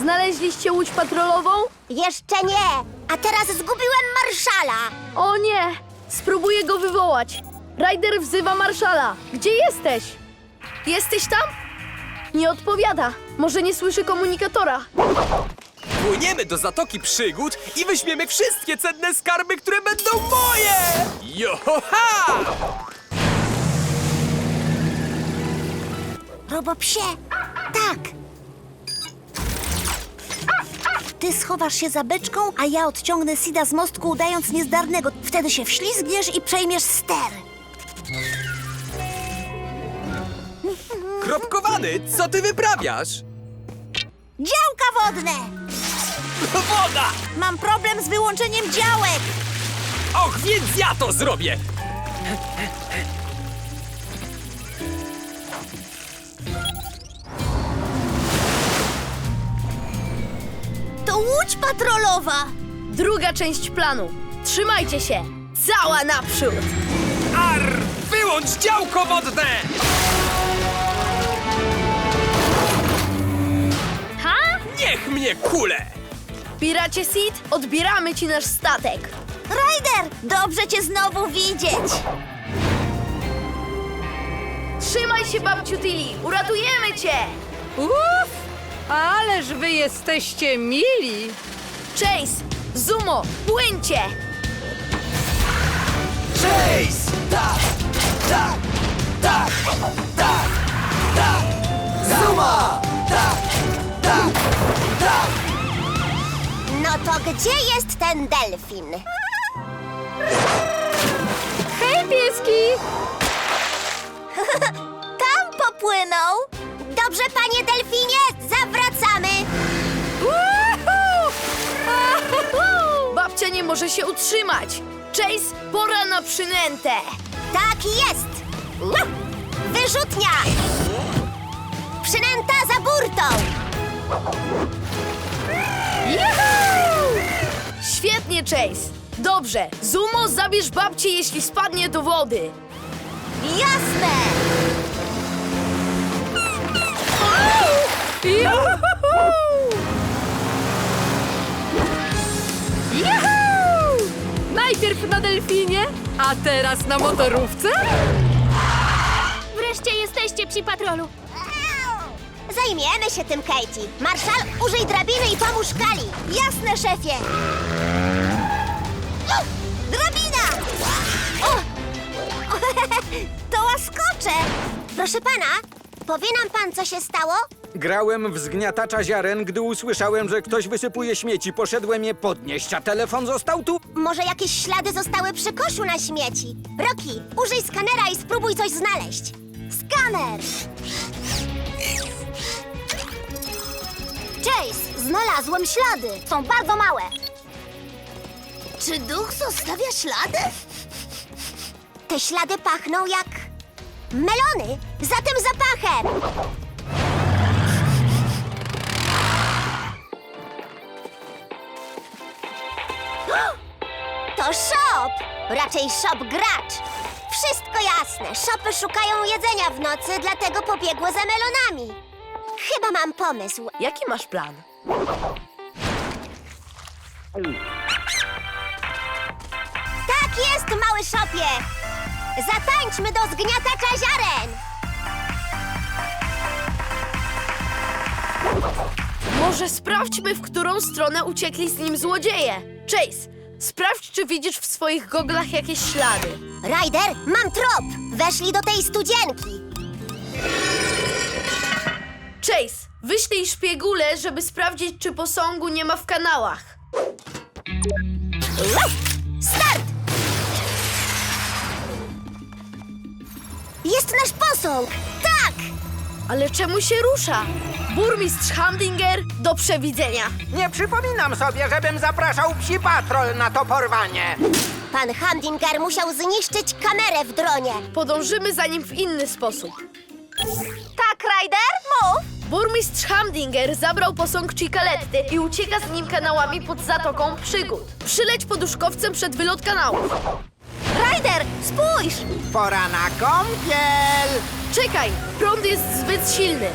Znaleźliście łódź patrolową? Jeszcze nie! A teraz zgubiłem marszala! O nie! Spróbuję go wywołać. Ryder wzywa marszala. Gdzie jesteś? Jesteś tam? Nie odpowiada. Może nie słyszy komunikatora. Płyniemy do Zatoki Przygód i weźmiemy wszystkie cenne skarby, które będą moje! Joha! Robopsie! Tak! Ty schowasz się za beczką, a ja odciągnę Sida z mostku, udając niezdarnego. Wtedy się wślizgniesz i przejmiesz ster. Kropkowany, co ty wyprawiasz? Działka wodne! Woda! Mam problem z wyłączeniem działek! Och, więc ja to zrobię! Łódź patrolowa! Druga część planu. Trzymajcie się. Cała naprzód. Ar! Wyłącz działko wodne! Ha? Niech mnie kule! Piracie Sid, odbieramy ci nasz statek. Ryder! Dobrze cię znowu widzieć! Trzymaj się, babciu Tilly. Uratujemy cię. Uff! Ależ wy jesteście mili! Chase, Zumo, płyńcie. Chase! Tak! Tak! Tak! Tak! Tak! Zuma! Tak! Tak! Tak! No to gdzie jest ten delfin? Może się utrzymać. Chase, pora na przynętę. Tak jest! Wyrzutnia! Przynęta za burtą! Świetnie, Chase. Dobrze, Zumo, zabierz babcię, jeśli spadnie do wody. Jasne! Juhu! Najpierw na delfinie, a teraz na motorówce? Wreszcie jesteście przy patrolu. Zajmiemy się tym, Katie. Marszal, użyj drabiny i pomóż Kali. Jasne, szefie. O, drabina! O! To łaskocze! Proszę pana, powie nam pan, co się stało? Grałem w zgniatacza ziaren, gdy usłyszałem, że ktoś wysypuje śmieci. Poszedłem je podnieść, a telefon został tu. Może jakieś ślady zostały przy koszu na śmieci? Rocky, użyj skanera i spróbuj coś znaleźć. Skaner! Chase, znalazłem ślady. Są bardzo małe. Czy duch zostawia ślady? Te ślady pachną jak melony. Za tym zapachem! Raczej shop gracz. Wszystko jasne. Shopy szukają jedzenia w nocy, dlatego pobiegły za melonami. Chyba mam pomysł. Jaki masz plan? Tak jest, mały shopie! Zatańczmy do zgniatacza ziaren! Może sprawdźmy, w którą stronę uciekli z nim złodzieje. Chase, sprawdź, czy widzisz w swoich goglach jakieś ślady. Ryder, mam trop! Weszli do tej studzienki. Chase, wyślij szpiegule, żeby sprawdzić, czy posągu nie ma w kanałach. Start! Jest nasz posąg! Tak! Ale czemu się rusza? Burmistrz Hamdinger, do przewidzenia. Nie przypominam sobie, żebym zapraszał psi patrol na to porwanie. Pan Hamdinger musiał zniszczyć kamerę w dronie. Podążymy za nim w inny sposób. Tak, Ryder? Mów! Burmistrz Hamdinger zabrał posąg Cicalety i ucieka z nim kanałami pod Zatoką Przygód. Przyleć poduszkowcem przed wylot kanałów. Ryder, spójrz! Pora na kąpiel. Czekaj, prąd jest zbyt silny.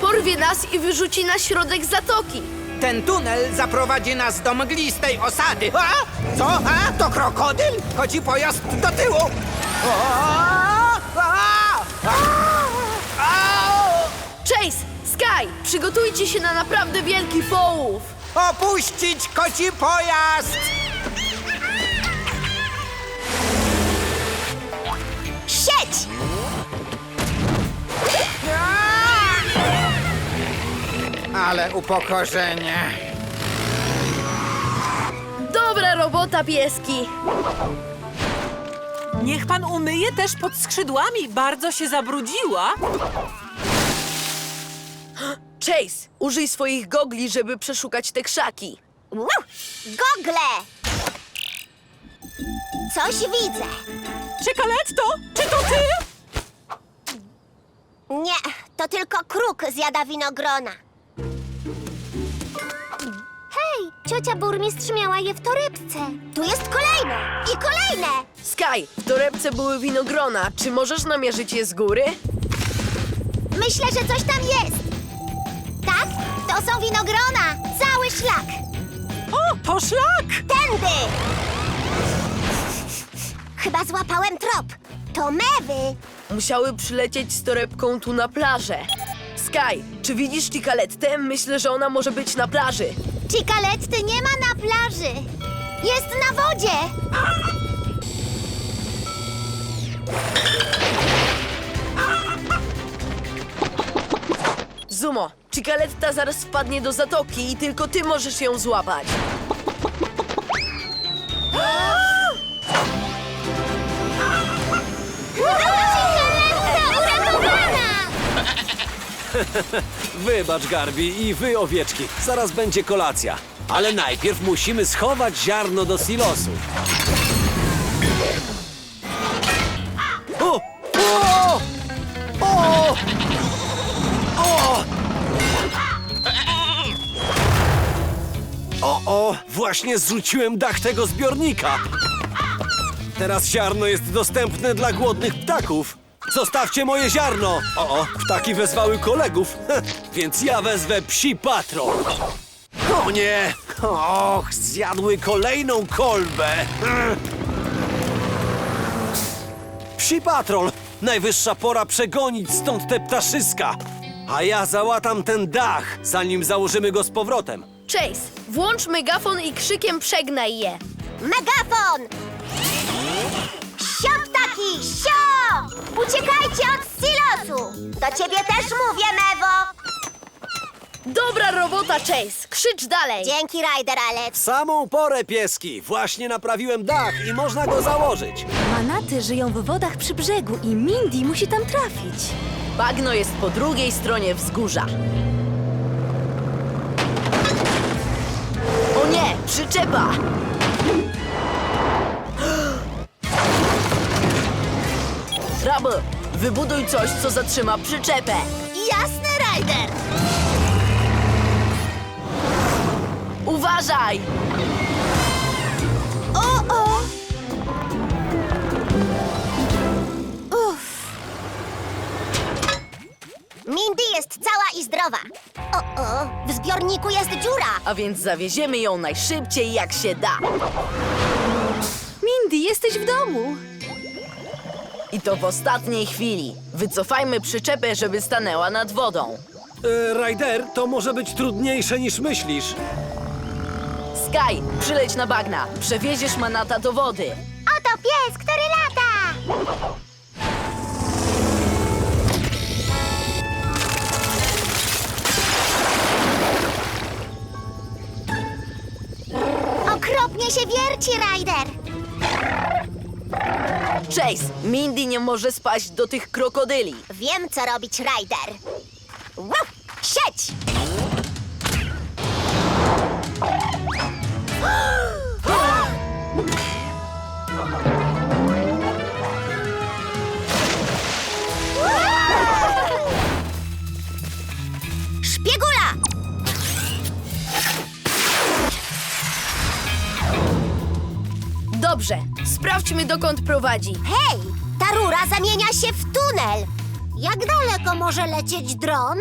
Porwie nas i wyrzuci na środek zatoki. Ten tunel zaprowadzi nas do mglistej osady. A? Co? A? To krokodyl? Chodzi pojazd do tyłu. O! A! A! A! Chase, Sky, przygotujcie się na naprawdę wielki połów. Opuścić koci pojazd! Ale upokorzenie. Dobra robota, pieski. Niech pan umyje też pod skrzydłami, bardzo się zabrudziła. Chase, użyj swoich gogli, żeby przeszukać te krzaki. Gogle! Coś widzę. Czekoletto, czy to ty? Nie, to tylko kruk zjada winogrona. Ciocia burmistrz miała je w torebce. Tu jest kolejne i kolejne. Sky, w torebce były winogrona. Czy możesz namierzyć je z góry? Myślę, że coś tam jest. Tak, to są winogrona. Cały szlak. O, to szlak! Tędy! Chyba złapałem trop. To mewy. Musiały przylecieć z torebką tu na plażę. Sky, czy widzisz Cicalettę? Myślę, że ona może być na plaży. Cikaletty nie ma na plaży. Jest na wodzie. Zumo, Cicaletta zaraz wpadnie do zatoki i tylko ty możesz ją złapać. Wybacz, Garbi, i wy, owieczki. Zaraz będzie kolacja. Ale najpierw musimy schować ziarno do silosu. O! O! O! O! O! Właśnie zrzuciłem dach tego zbiornika. Teraz ziarno jest dostępne dla głodnych ptaków. Zostawcie moje ziarno! O, o, ptaki wezwały kolegów, więc ja wezwę psi patrol. O nie! Och, zjadły kolejną kolbę. Psi patrol! Najwyższa pora przegonić stąd te ptaszyska. A ja załatam ten dach, zanim założymy go z powrotem. Chase, włącz megafon i krzykiem przegnaj je. Megafon! Sio, ptaki, sio! Uciekajcie od silosu! Do ciebie też mówię, Mewo! Dobra robota, Chase. Krzycz dalej. Dzięki, Ryder Alex. W samą porę, pieski! Właśnie naprawiłem dach i można go założyć. Manaty żyją w wodach przy brzegu i Mindy musi tam trafić. Bagno jest po drugiej stronie wzgórza. O nie, przyczepa! Trouble, wybuduj coś, co zatrzyma przyczepę. Jasne, Ryder! Uważaj! O, o! Uff. Mindy jest cała i zdrowa. O, o, w zbiorniku jest dziura. A więc zawieziemy ją najszybciej jak się da. Mindy, jesteś w domu. I to w ostatniej chwili. Wycofajmy przyczepę, żeby stanęła nad wodą. E, Ryder, to może być trudniejsze niż myślisz. Sky, przyleć na bagna. Przewieziesz manata do wody. Oto pies, który lata. Okropnie się wierci, Ryder. Chase, Mindy nie może spaść do tych krokodyli. Wiem, co robić, Ryder. Wow! Sieć! Sprawdźmy dokąd prowadzi. Hej! Ta rura zamienia się w tunel! Jak daleko może lecieć dron?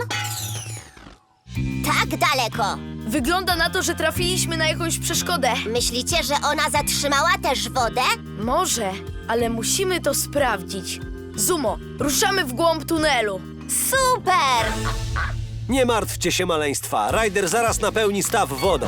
tak daleko. Wygląda na to, że trafiliśmy na jakąś przeszkodę. Myślicie, że ona zatrzymała też wodę? Może, ale musimy to sprawdzić. Zumo, ruszamy w głąb tunelu. Super! Nie martwcie się, maleństwa. Ryder zaraz napełni staw wodą.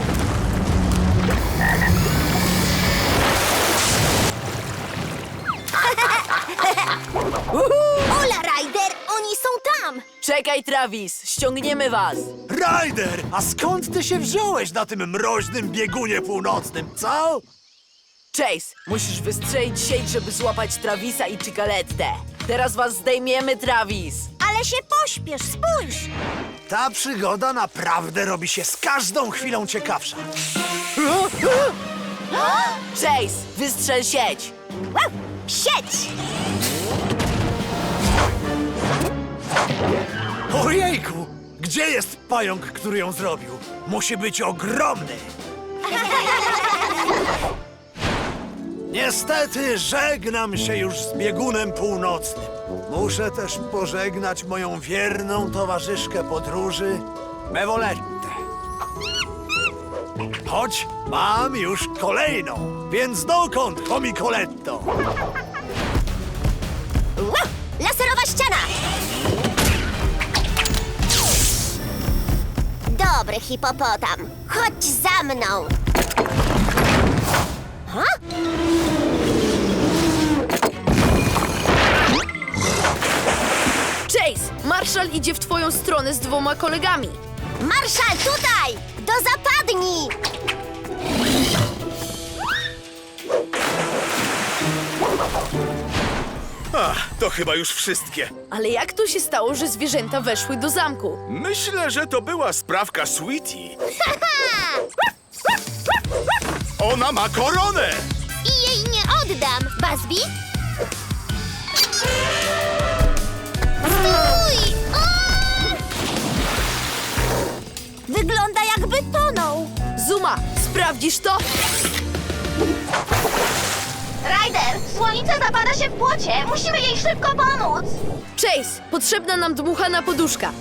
Ola, Ryder, oni są tam! Czekaj, Travis, ściągniemy was. Ryder, a skąd ty się wziąłeś na tym mroźnym biegunie północnym, co? Chase, musisz wystrzelić sieć, żeby złapać Travisa i Cicalettę. Teraz was zdejmiemy, Travis. Ale się pośpiesz, spójrz! Ta przygoda naprawdę robi się z każdą chwilą ciekawsza. Chase, wystrzel sieć. Wow! Sieć! Ojejku, gdzie jest pająk, który ją zrobił? Musi być ogromny. Niestety żegnam się już z biegunem północnym. Muszę też pożegnać moją wierną towarzyszkę podróży, Mewolettę. Choć mam już kolejną, więc dokąd, Homicoletto? Dobry hipopotam, chodź za mną! Ha? Chase, Marshall idzie w twoją stronę z dwoma kolegami. Marszal, tutaj! Do zapadni! To chyba już wszystkie. Ale jak to się stało, że zwierzęta weszły do zamku? Myślę, że to była sprawka Sweetie. Ona ma koronę! I jej nie oddam! Bazbi? Stój! O! Wygląda jakby tonął. Zuma, sprawdzisz to? Ryder, słonica zapada się w płocie. Musimy jej szybko pomóc. Chase, potrzebna nam dmuchana poduszka.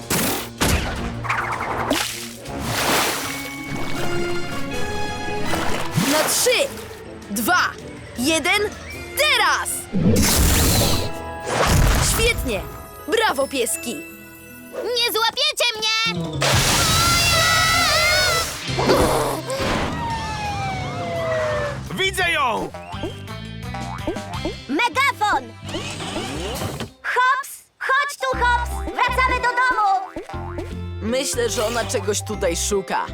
Na trzy, dwa, jeden, teraz! Świetnie! Brawo, pieski! Nie złapiecie mnie! Widzę ją! Megafon! Hops! Chodź tu, Hops! Wracamy do domu! Myślę, że ona czegoś tutaj szuka.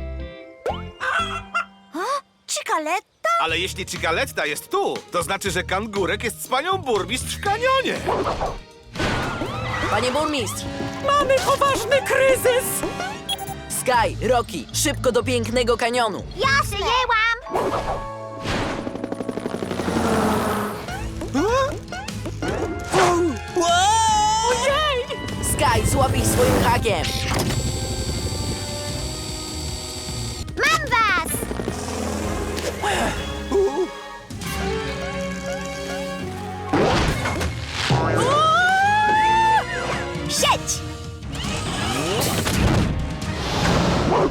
Cikaletta? Ale jeśli Cicaletta jest tu, to znaczy, że kangurek jest z panią burmistrz w kanionie. Panie burmistrz, Mamy poważny kryzys! Sky, Rocky, szybko do pięknego kanionu. Ja przyjęłam! Sky, złap ich swoim hakiem. Mam was! Sieć! O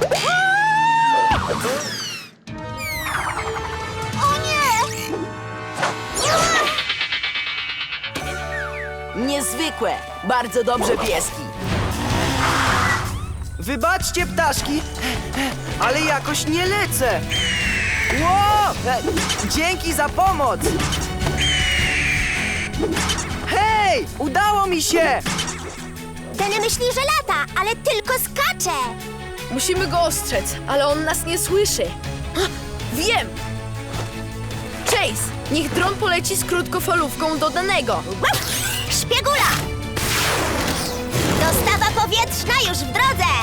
Niezwykłe. Bardzo dobrze, pieski. Wybaczcie, ptaszki, ale jakoś nie lecę. Ło! E, Dzięki za pomoc! Hej! Udało mi się! Ten myśli, że lata, ale tylko skacze. Musimy go ostrzec, ale on nas nie słyszy. Ha, Wiem! Chase, niech dron poleci z krótkofalówką do danego. Szpiegula! Dostawa powietrzna już w drodze!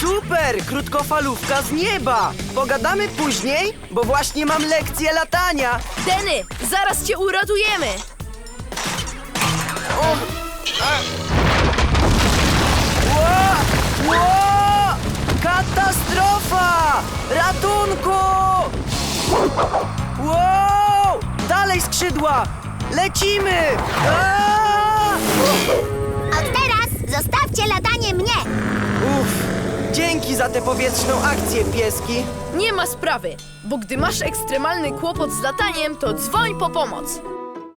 Super! Krótkofalówka z nieba! Pogadamy później, bo właśnie mam lekcję latania. Denny, zaraz cię uratujemy! Ło! Ło! Katastrofa! Ratunku! Wow! Dalej skrzydła! Lecimy! Aaa! Od teraz Zostawcie latanie mnie! Uff, dzięki za tę powietrzną akcję, pieski. Nie ma sprawy, bo gdy masz ekstremalny kłopot z lataniem, to dzwoń po pomoc.